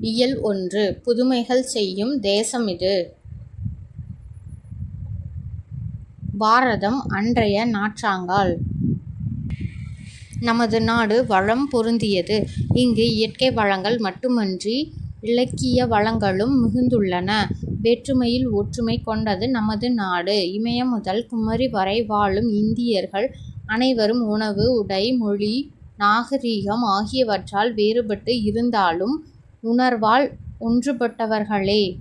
இயல் ஒன்று புதுமைகள் செய்யும் தேசம் இது பாரதம் அன்றைய நாற்றாங்கால். நமது நாடு வளம் பொருந்தியது. இங்கு இயற்கை வளங்கள் மட்டுமன்றி இலக்கிய வளங்களும் மிகுந்துள்ளன. வேற்றுமையில் ஒற்றுமை கொண்டது நமது நாடு. இமயம் முதல் குமரி வரை வாழும் இந்தியர்கள் அனைவரும் உணவு, உடை, மொழி, நாகரிகம் ஆகியவற்றால் வேறுபட்டு இருந்தாலும் உணர்வால் ஒன்றுபட்டவர்களே.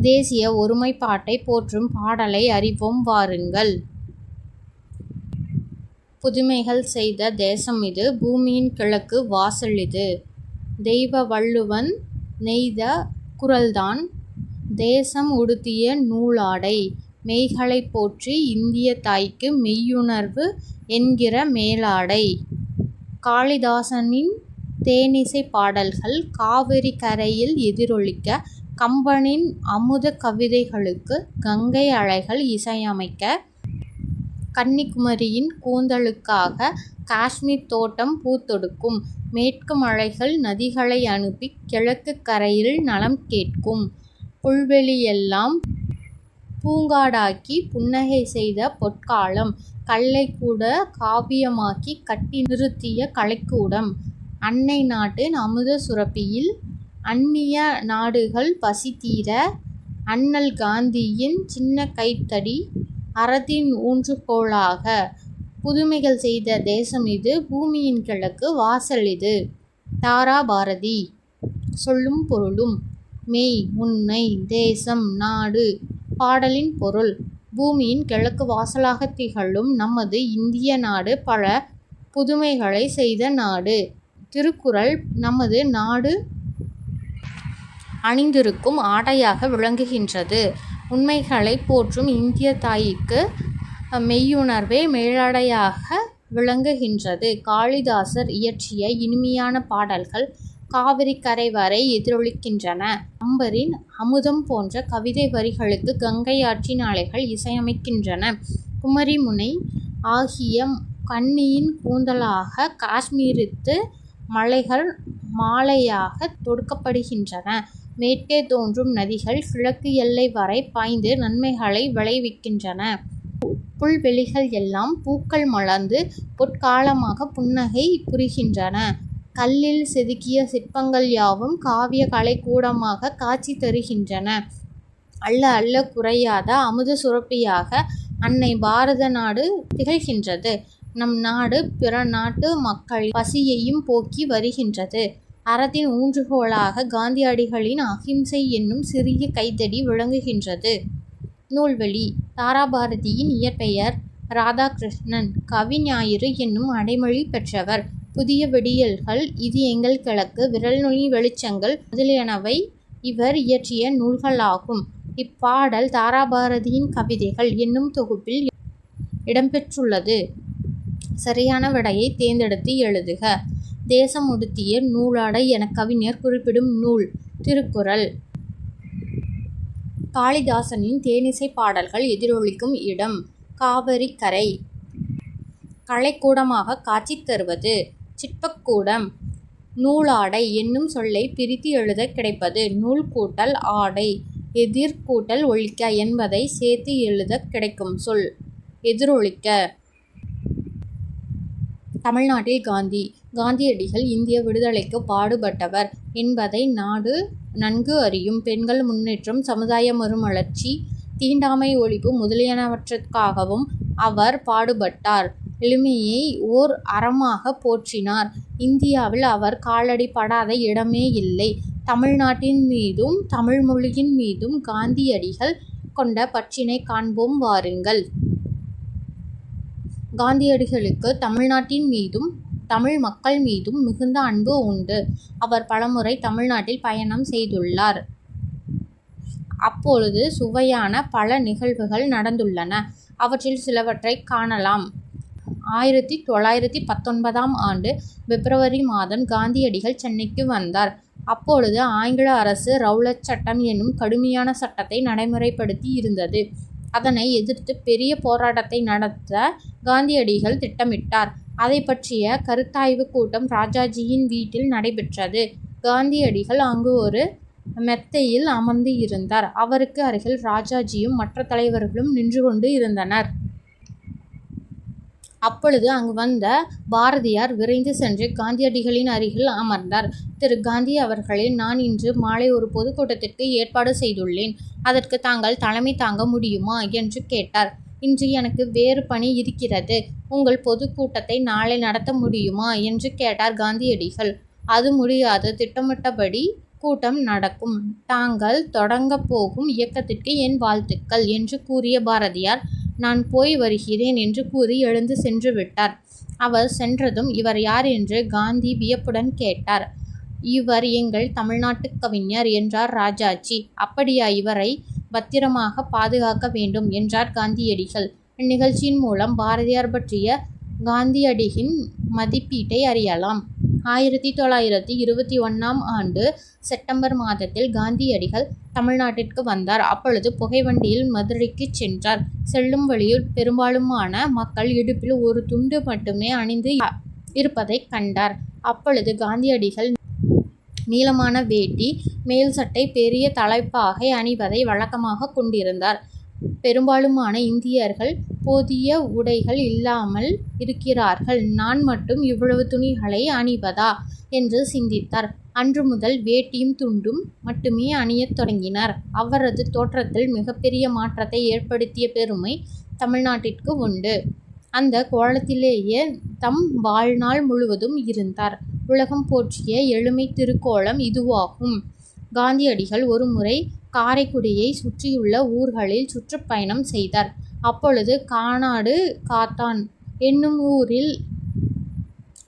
தேசிய ஒருமைப்பாட்டைப் போற்றும் பாடலை அறிவோம் வாருங்கள். புதுமைகள் செய்த தேசம் இது பூமியின் கிழக்கு வாசல் இது தெய்வ வள்ளுவன் நெய்த குரல்தான் தேசம் உடுத்திய நூலாடை. மெய்களைப் போற்றி இந்திய தாய்க்கு மெய்யுணர்வு என்கிற மேலாடை. காளிதாசனின் தேனிசை பாடல்கள் காவிரி கரையில் எதிரொலிக்க கம்பனின் அமுதக் கவிதைகளுக்கு கங்கை அலைகள் இசையமைக்க கன்னிக்குமரியின் கூந்தலுக்காக காஷ்மீர் தோட்டம் பூத்தொடுக்கும். மேற்கு மலைகள் நதிகளை அனுப்பி கிழக்குக் கரையில் நலம் கேட்கும். புல்வெளியெல்லாம் பூங்காடாக்கி புன்னகை செய்த பொற்காலம். கல்லை கூட காவியமாக்கி கட்டி நிறுத்திய கலைக்கூடம். அன்னை நாட்டின் அமுத சுரப்பியில் அந்நிய நாடுகள் பசி தீர அண்ணல் காந்தியின் சின்ன கைத்தடி அறத்தின் ஊன்றுகோலாக. புதுமைகள் செய்த தேசம் இது பூமியின் கிழக்கு வாசல் இது தாரா பாரதி. சொல்லும் பொருளும் மெய், உண்மை, தேசம், நாடு பாடலின் பொருள் பூமியின் கிழக்கு வாசலாகத் திகழும் நமது இந்திய நாடு பல புதுமைகளை செய்த நாடு. திருக்குறள் நமது நாடு அணிந்திருக்கும் ஆடையாக விளங்குகின்றது. உண்மைகளைப் போற்றும் இந்திய தாய்க்கு மெய்யுணர்வே மேலாடையாக விளங்குகின்றது. காளிதாசர் இயற்றிய இனிமையான பாடல்கள் காவிரி கரை வரை எதிரொலிக்கின்றன. அம்பரின் அமுதம் போன்ற கவிதை வரிகளுக்கு கங்கை ஆற்றின் அலைகள் இசையமைக்கின்றன. குமரிமுனை ஆகிய கன்னியின் கூந்தலாக காஷ்மீரித்து மலைகள் மாலையாகத் தொடுக்கப்படுகின்றன. மேற்கே தோன்றும் நதிகள் கிழக்கு எல்லை வரை பாய்ந்து நன்மைகளை விளைவிக்கின்றன. புல்வெளிகள் எல்லாம் பூக்கள் மலர்ந்து பொற்காலமாக புன்னகை புரிகின்றன. கல்லில் செதுக்கிய சிற்பங்கள் யாவும் காவிய கலை கூடமாக காட்சி தருகின்றன. அள்ள அல்ல குறையாத அமுத சுரப்பியாக அன்னை பாரத நாடு திகழ்கின்றது. நம் நாடு பிற நாட்டு மக்கள் பசியையும் போக்கி வருகின்றது. அறத்தின் ஊன்றுகோலாக காந்தியடிகளின் அகிம்சை என்னும் சிறிய கைத்தடி விளங்குகின்றது. நூல்வழி தாராபாரதியின் இயற்பெயர் இயற்பெயர் கவி கவிஞாயிறு என்னும் அடைமொழி பெற்றவர். புதிய விடியல்கள், இது எங்கள் கிழக்கு, விரல் நுனி வெளிச்சங்கள் முதலியனவை இவர் இயற்றிய நூல்களாகும். இப்பாடல் தாராபாரதியின் கவிதைகள் என்னும் தொகுப்பில் இடம்பெற்றுள்ளது. சரியான விடையை தேர்ந்தெடுத்து எழுதுக. தேசம் உடுத்திய நூலாடை என கவிஞர் குறிப்பிடும் நூல் திருக்குறள். காளிதாசனின் தேனிசைப் பாடல்கள் எதிரொலிக்கும் இடம் காவிரி கரை. கலைக்கூடமாகக் காட்சி தருவது சிற்பக்கூடம். நூலாடை என்னும் சொல்லைப் பிரித்து எழுதக் கிடைப்பது நூல் கூட்டல் ஆடை எதிர்கூட்டல் ஒழிக்க ஒலிக்க சேர்த்து எழுதக் கிடைக்கும் சொல் எதிரொலிக்க. தமிழ்நாட்டில் காந்தி காந்தியடிகள் இந்திய விடுதலைக்கு பாடுபட்டவர் என்பதை நாடு நன்கு அறியும். பெண்கள் முன்னேற்றம், சமுதாய மறுமலர்ச்சி, தீண்டாமை ஒழிப்பு முதலியனவற்றிற்காகவும் அவர் பாடுபட்டார். எளிமையை ஓர் அறமாகப் போற்றினார். இந்தியாவில் அவர் காலடி படாத இடமே இல்லை. தமிழ்நாட்டின் மீதும் தமிழ் மொழியின் மீதும் காந்தியடிகள் கொண்ட பற்றினைக் காண்போம் வாருங்கள். காந்தியடிகளுக்கு தமிழ்நாட்டின் மீதும் தமிழ் மக்கள் மீதும் மிகுந்த அன்பு உண்டு. அவர் பலமுறை தமிழ்நாட்டில் பயணம் செய்துள்ளார். அப்பொழுது சுவையான பல நிகழ்வுகள் நடந்துள்ளன. அவற்றில் சிலவற்றைக் காணலாம். ஆயிரத்தி தொள்ளாயிரத்தி பத்தொன்பதாம் ஆண்டு பிப்ரவரி மாதம் காந்தியடிகள் சென்னைக்கு வந்தார். அப்பொழுது ஆங்கில அரசு ரவுலட் சட்டம் என்னும் கடுமையான சட்டத்தை நடைமுறைப்படுத்தி இருந்தது. அதனை எதிர்த்து பெரிய போராட்டத்தை நடத்த காந்தியடிகள் திட்டமிட்டார். அதை பற்றிய கருத்தாய்வு கூட்டம் ராஜாஜியின் வீட்டில் நடைபெற்றது. காந்தியடிகள் அங்கு ஒரு மெத்தையில் அமர்ந்து இருந்தார். அவருக்கு அருகில் ராஜாஜியும் மற்ற தலைவர்களும் நின்று கொண்டு இருந்தனர். அப்பொழுது அங்கு வந்த பாரதியார் விரைந்து சென்று காந்தியடிகளின் அருகில் அமர்ந்தார். திரு. காந்தி அவர்களே நான் இன்று மாலை ஒரு பொதுக்கூட்டத்திற்கு ஏற்பாடு செய்துள்ளேன். அதற்கு தாங்கள் தலைமை தாங்க முடியுமா? என்று கேட்டார். இன்று எனக்கு வேறு பணி இருக்கிறது. உங்கள் பொதுக்கூட்டத்தை நாளை நடத்த முடியுமா? என்று கேட்டார் காந்தியடிகள். அது முடியாது திட்டமிட்டபடி கூட்டம் நடக்கும். தாங்கள் தொடங்க போகும் இயக்கத்திற்கு என் வாழ்த்துக்கள். என்று கூறிய பாரதியார் நான் போய் வருகிறேன் என்று கூறி எழுந்து சென்றுவிட்டார். அவர் சென்றதும் இவர் யார்? என்று காந்தி வியப்புடன் கேட்டார். இவர் எங்கள் தமிழ்நாட்டுக் கவிஞர் என்றார் ராஜாஜி. அப்படியா இவரை பத்திரமாக பாதுகாக்க வேண்டும் என்றார் காந்தியடிகள். இந்நிகழ்ச்சியின் மூலம் பாரதியார் பற்றிய காந்தியடியின் மதிப்பீட்டை அறியலாம். ஆயிரத்தி தொள்ளாயிரத்தி இருபத்தி ஒன்றாம் ஆண்டு செப்டம்பர் மாதத்தில் காந்தியடிகள் தமிழ்நாட்டிற்கு வந்தார். அப்பொழுது புகைவண்டியில் மதுரைக்கு சென்றார். செல்லும் வழியில் பெரும்பாலுமான மக்கள் இடுப்பில் ஒரு துண்டு மட்டுமே அணிந்து இருப்பதை கண்டார். அப்பொழுது காந்தியடிகள் நீளமான வேட்டி மேல் சட்டை பெரிய தலைப்பாகை அணிவதை வழக்கமாக கொண்டிருந்தார். பெரும்பாலுமான இந்தியர்கள் போதிய உடைகள் இல்லாமல் இருக்கிறார்கள். நான் மட்டும் இவ்வளவு துணிகளை அணிவதா? என்று சிந்தித்தார். அன்று முதல் வேட்டியும் துண்டும் மட்டுமே அணியத் தொடங்கினார். அவரது தோற்றத்தில் மிகப்பெரிய மாற்றத்தை ஏற்படுத்திய பெருமை தமிழ்நாட்டிற்கு உண்டு. அந்த கோலத்திலேயே தம் வாழ்நாள் முழுவதும் இருந்தார். உலகம் போற்றிய எளிமை திருக்கோலம் இதுவாகும். காந்தியடிகள் ஒருமுறை காரைக்குடியை சுற்றியுள்ள ஊர்களில் சுற்றுப்பயணம் செய்தார். அப்பொழுது கானாடு காத்தான் என்னும் ஊரில்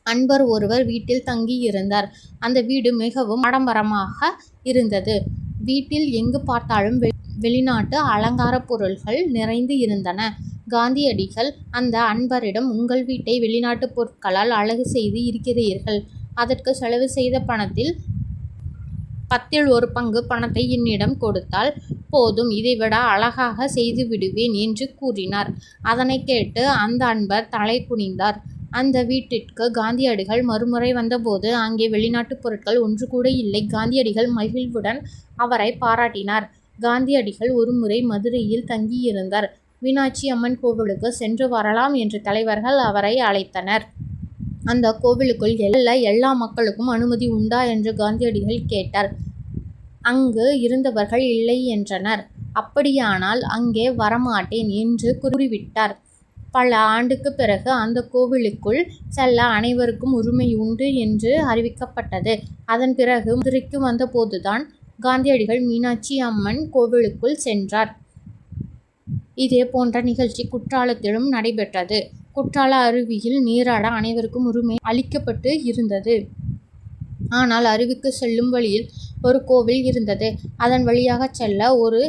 அன்பர் ஒருவர் வீட்டில் தங்கியிருந்தார். அந்த வீடு மிகவும் ஆடம்பரமாக இருந்தது. வீட்டில் எங்கு பார்த்தாலும் வெளிநாட்டு அலங்காரப் பொருள்கள் நிறைந்து இருந்தன. காந்தியடிகள் அந்த அன்பரிடம் உங்கள் வீட்டை வெளிநாட்டுப் பொருட்களால் அழகு செய்து இருக்கிறீர்கள். அதற்கு செலவு செய்த பணத்தில் பத்தில் ஒரு பங்கு பணத்தை என்னிடம் கொடுத்தால் போதும் இதைவிட அழகாகச் செய்துவிடுவேன் என்று கூறினார். அதனைக் கேட்டு அந்த அன்பர் தலை குனிந்தார். அந்த வீட்டிற்கு காந்தியடிகள் மறுமுறை வந்தபோது அங்கே வெளிநாட்டுப் பொருட்கள் ஒன்று கூட இல்லை. காந்தியடிகள் மகிழ்வுடன் அவரை பாராட்டினார். காந்தியடிகள் ஒருமுறை மதுரையில் தங்கியிருந்தார். மீனாட்சி அம்மன் கோவிலுக்கு சென்று வரலாம் என்று தலைவர்கள் அவரை அழைத்தனர். அந்த கோவிலுக்குள் எல்ல எல்லா மக்களுக்கும் அனுமதி உண்டா? என்று காந்தியடிகள் கேட்டார். அங்கு இருந்தவர்கள் இல்லை என்றனர். அப்படியானால் அங்கே வரமாட்டேன் என்று கூறிவிட்டார். பல ஆண்டுக்குப் பிறகு அந்த கோவிலுக்குள் செல்ல அனைவருக்கும் உரிமை உண்டு என்று அறிவிக்கப்பட்டது. அதன் பிறகு மதுரைக்கு வந்தபோதுதான் காந்தியடிகள் மீனாட்சி அம்மன் கோவிலுக்குள் சென்றார். இதே போன்ற நிகழ்ச்சி குற்றாலத்திலும் நடைபெற்றது. குற்றால அருவியில் நீராட அனைவருக்கும் உரிமை அளிக்கப்பட்டு இருந்தது. ஆனால் அருவிக்கு செல்லும் வழியில் ஒரு கோவில் இருந்தது. அதன் வழியாக செல்ல ஒரு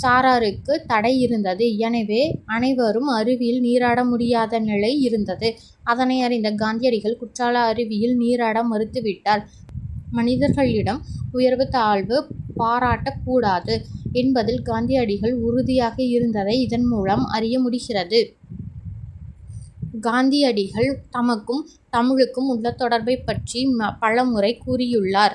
சாராருக்கு தடை இருந்தது. எனவே அனைவரும் அருவியில் நீராட முடியாத நிலை இருந்தது. அதனை அறிந்த காந்தியடிகள் குற்றால அருவியில் நீராட மறுத்துவிட்டார். மனிதர்களிடம் உயர்வு தாழ்வு பாராட்டக்கூடாது என்பதில் காந்தியடிகள் உறுதியாக இருந்ததை இதன் மூலம் அறிய முடிகிறது. காந்தியடிகள் தமக்கும் தமிழுக்கும் உள்ள தொடர்பைப் பற்றி பலமுறை கூறியுள்ளார்.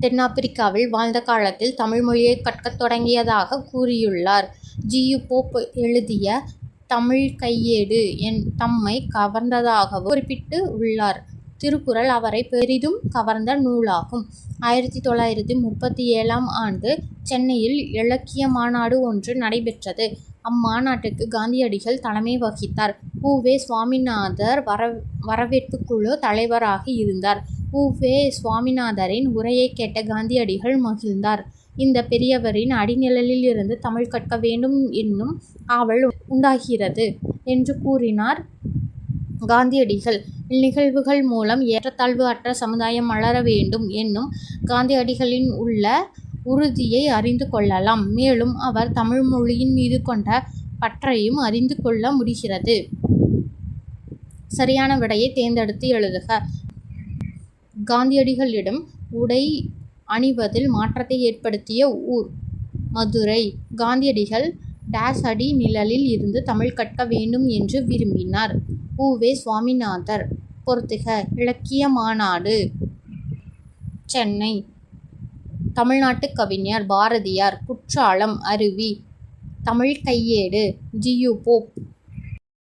தென்னாப்பிரிக்காவில் வாழ்ந்த காலத்தில் தமிழ் மொழியை கற்கத் தொடங்கியதாக கூறியுள்ளார். ஜியு போப் எழுதிய தமிழ் கையேடு தம்மை கவர்ந்ததாகவும் குறிப்பிட்டு உள்ளார். திருக்குறள் அவரை பெரிதும் கவர்ந்த நூலாகும். ஆயிரத்தி தொள்ளாயிரத்தி முப்பத்தி ஏழாம் ஆண்டு சென்னையில் இலக்கிய மாநாடு ஒன்று நடைபெற்றது. அம்மாநாட்டுக்கு காந்தியடிகள் தலைமை வகித்தார். உ. வே. சுவாமிநாதர் வரவேற்பு குழு தலைவராக இருந்தார். உ. வே. சுவாமிநாதரின் உரையைக் கேட்ட காந்தியடிகள் மகிழ்ந்தார். இந்த பெரியவரின் அடிநிழலில் இருந்து தமிழ் கற்க வேண்டும் என்னும் ஆவல் உண்டாகிறது என்று கூறினார் காந்தியடிகள். இந்நிகழ்வுகள் மூலம் ஏற்றத்தாழ்வு அற்ற சமுதாயம் மலர வேண்டும் என்னும் காந்தியடிகளின் உள்ள உறுதியை அறிந்து கொள்ளலாம். மேலும் அவர் தமிழ் மொழியின் மீது கொண்ட பற்றையும் அறிந்து கொள்ள முடிகிறது. சரியான விடையை தேர்ந்தெடுத்து எழுதுக. காந்தியடிகளிடம் உடை அணிவதில் மாற்றத்தை ஏற்படுத்திய ஊர்? மதுரை. காந்தியடிகள் டேஸ் அடி நிழலில் இருந்து தமிழ் கற்க வேண்டும் என்று விரும்பினார்? உ. வே. சுவாமிநாதர். பொறுத்துக. இலக்கிய மாநாடு சென்னை தமிழ்நாட்டுக் கவிஞர் பாரதியார் குற்றாலம் அருவி. தமிழ் கையேடு. G U Pope.